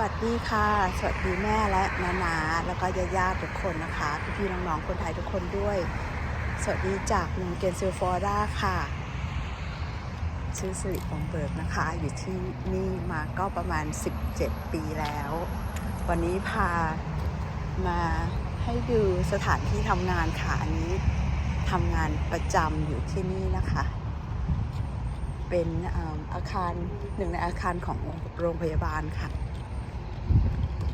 วัสดีค่ะ สวัสดีแม่และนานา แล้วก็ญาติๆทุกคนนะคะ พี่ๆน้องๆคนไทยทุกคนด้วย สวัสดีจากเมืองเกนซิลฟอริดาค่ะ ชื่อสิริฟองเบิร์กนะคะ อยู่ที่นี่มาก็ประมาณ 17 ปีแล้ว วันนี้พามาให้ดูสถานที่ทำงานค่ะ อันนี้ทำงานประจำอยู่ที่นี่นะคะ เป็นอาคารหนึ่งในอาคารของโรงพยาบาลค่ะ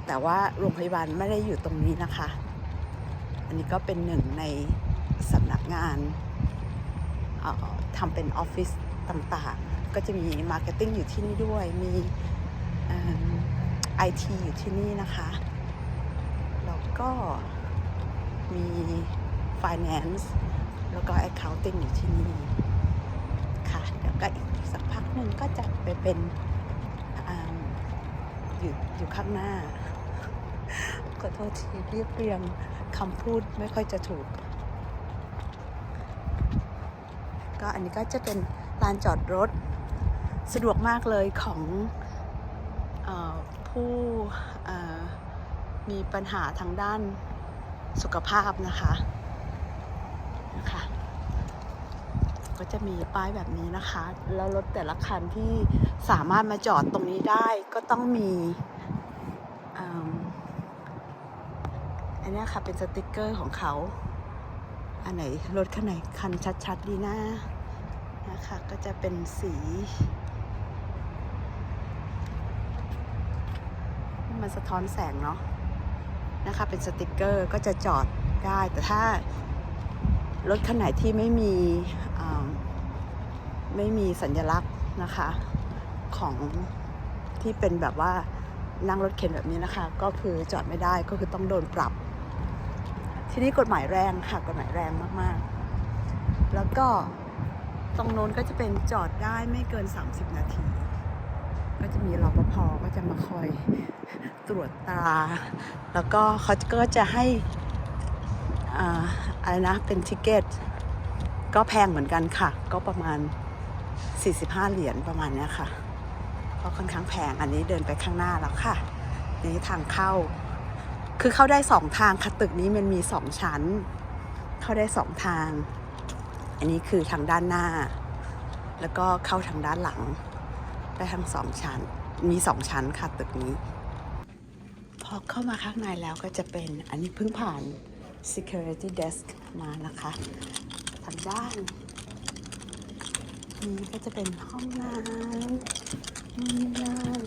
แต่ว่าโรงพยาบาลไม่ได้อยู่ตรงนี้นะคะ อันนี้ก็เป็นหนึ่งในสำนักงานออทำเป็นออฟฟิศต่างๆ ก็จะมีมาร์เก็ตติ้งอยู่ที่นี่ด้วย มีไอทีอยู่ที่นี่นะคะ แล้วก็มี Finance แล้วก็ Accounting อยู่ที่นี่ค่ะเดี๋ยวก็อีกสักพักหนึ่งก็จะไปเป็นออยู่อยู่ข้างหน้า ขอโทษทีเรียบเรียงคำพูดไม่ค่อยจะถูก ก็อันนี้ก็จะเป็นลานจอดรถ สะดวกมากเลยของออผู้มีปัญหาทางด้านสุขภาพนะคะนะคะก็จะมีป้ายแบบนี้นะคะ แล้วรถแต่ละคันที่สามารถมาจอดตรงนี้ได้ก็ต้องมี อันนี้ค่ะเป็นสติกเกอร์ของเขา อันไหนรถคันไหนคันชัดๆดีนะนะคะก็จะเป็นสี มันสะท้อนแสงเนาะนะคะเป็นสติกเกอร์ก็จะจอดได้แต่ถ้ารถคันไหนที่ไม่มีไม่มีสัญลักษณ์นะคะของที่เป็นแบบว่านั่งรถเข็นแบบนี้นะคะ ก็คือจอดไม่ได้ก็คือต้องโดนปรับ ที่นี่กฎหมายแรงค่ะกฎหมายแรงมากๆ แล้วก็ตรงโน้นก็จะเป็นจอดได้ไม่เกิน 30 นาที ก็จะมีรปภก็จะมาคอยตรวจตา แล้วก็เขาก็จะให้ออะไรนะเป็นทิเกต ก็แพงเหมือนกันค่ะ ก็ประมาณ 45 เหรียญประมาณเนี้ยค่ะ ก็ค่อนข้างแพงอันนี้เดินไปข้างหน้าแล้วค่ะ นี่ทางเข้า คือเข้าได้สองทางค่ะตึกนี้มันมีสองชั้น เข้าได้สองทาง อันนี้คือทางด้านหน้า แล้วก็เข้าทางด้านหลัง ได้ทั้งสองชั้น มีสองชั้นค่ะตึกนี้ พอเข้ามาข้างในแล้วก็จะเป็นอันนี้เพิ่งผ่าน security desk มานะคะ ทางด้านนี้ก็จะเป็นห้องน้ำนู่นนี่นั่น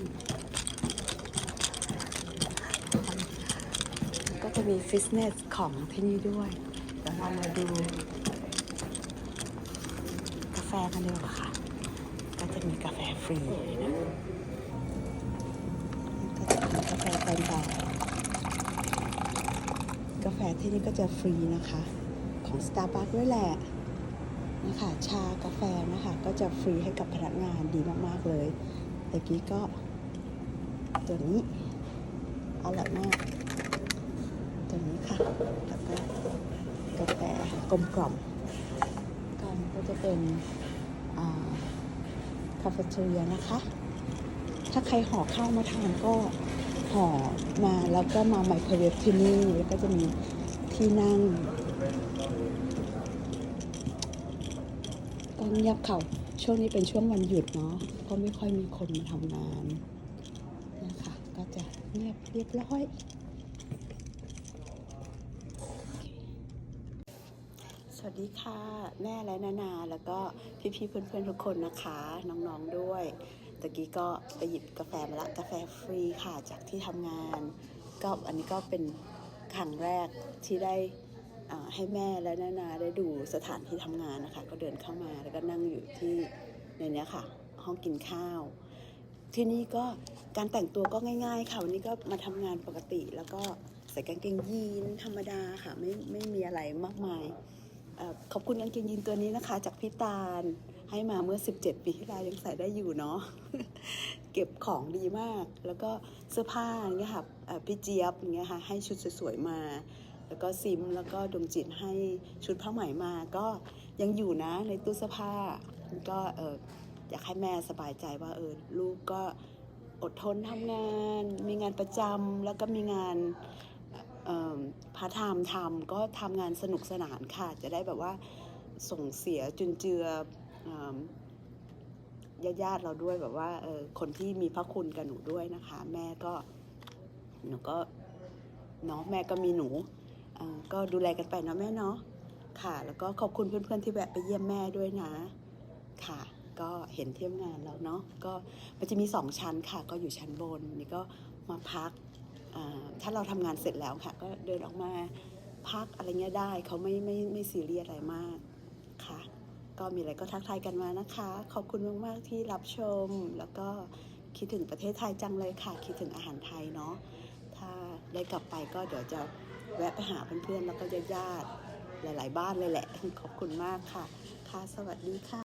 ก็ จะมีฟิตเนสของที่นี่ด้วย เดี๋ยวเรามาดู กาแฟกันดีกว่าค่ะ ก็จะมีกาแฟฟรีนะก็จะเป็นกาแฟตอนบ่ากาแฟที่นี่ก็จะฟรีนะคะ ของ Starbucks ด้วยแหละนะคะชากาแฟนะคะก็จะฟรีให้กับพนักงานดีมาก ๆ เลยต่กี้ก็ตัวนี้อร่อยมาก ค่ะแล้วก็กาแฟกลมกล่อมกันก็จะเป็นคาเฟ่เทียนะคะ ถ้าใครห่อข้าวมาทานก็ห่อมาแล้วก็มาไมโครเวฟที่นี่แล้วก็จะมีที่นั่งต้องเงียบเขาช่วงนี้เป็นช่วงวันหยุดเนาะก็ไม่ค่อยมีคนมาทำงานนะคะก็จะเงียบเรียบร้อย สวัสดีค่ะ แม่และนานาแล้วก็พี่ๆเพื่อนๆทุกคนนะคะ น้องๆด้วยตะกี้ก็ไปหยิบกาแฟมาละกาแฟฟรีค่ะจากที่ทำงาน ก็อันนี้ก็เป็นครั้งแรกที่ได้ให้แม่และนานาได้ดูสถานที่ทำงานนะคะ ก็เดินเข้ามาแล้วก็นั่งอยู่ที่ในนี้ค่ะ ห้องกินข้าว ที่นี่ก็การแต่งตัวก็ง่าย ๆ ค่ะวันนี้ก็มาทำงานปกติแล้วก็ใส่กางเกงยีนธรรมดาค่ะไม่ไม่มีอะไรมากมาย ขอบคุณกางเกงยีนตัวนี้นะคะ จากพี่ตาลให้มาเมื่อ 17 ปีที่แล้วยังใส่ได้อยู่เนาะเก็บของดีมาก แล้วก็เสื้อผ้าอย่างเงี้ยค่ะพี่เจี๊ยบอย่างเงี้ยค่ะให้ชุดสวยๆมา แล้วก็ซิมแล้วก็ดวงจิตให้ชุดผ้าไหมมาก็ยังอยู่นะในตู้เสื้อผ้าก็เอออยากให้แม่สบายใจว่าเออลูกก็อดทนทำงาน มีงานประจำแล้วก็มีงาน พาร์ทไทม์ทำก็ทำงานสนุกสนานค่ะ จะได้แบบว่าส่งเสียจุนเจือญาติญาติเราด้วยแบบว่าคนที่มีพระคุณกับหนูด้วยนะคะ แม่ก็หนูก็เนาะแม่ก็มีหนูก็ดูแลกันไปเนาะแม่เนาะค่ะ แล้วก็ขอบคุณเพื่อนๆที่แวะไปเยี่ยมแม่ด้วยนะ ค่ะ ก็เห็นเที่ยมงานแล้วเนาะก็มันจะมีสองชั้นค่ะ ก็อยู่ชั้นบนนี่ก็มาพัก ถ้าเราทำงานเสร็จแล้วค่ะก็เดินออกมาพักอะไรเงี้ยได้เขาไม่ไม่ไม่ซีเรียสอะไรมากค่ะก็มีอะไรก็ทักทายกันมานะคะ ขอบคุณมากๆที่รับชม แล้วก็คิดถึงประเทศไทยจังเลยค่ะ คิดถึงอาหารไทยเนาะถ้าได้กลับไปก็เดี๋ยวจะแวะไปหาเพื่อนๆแล้วก็ญาติๆหลาย ๆ บ้านเลยแหละ ขอบคุณมากค่ะ ค่ะสวัสดีค่ะ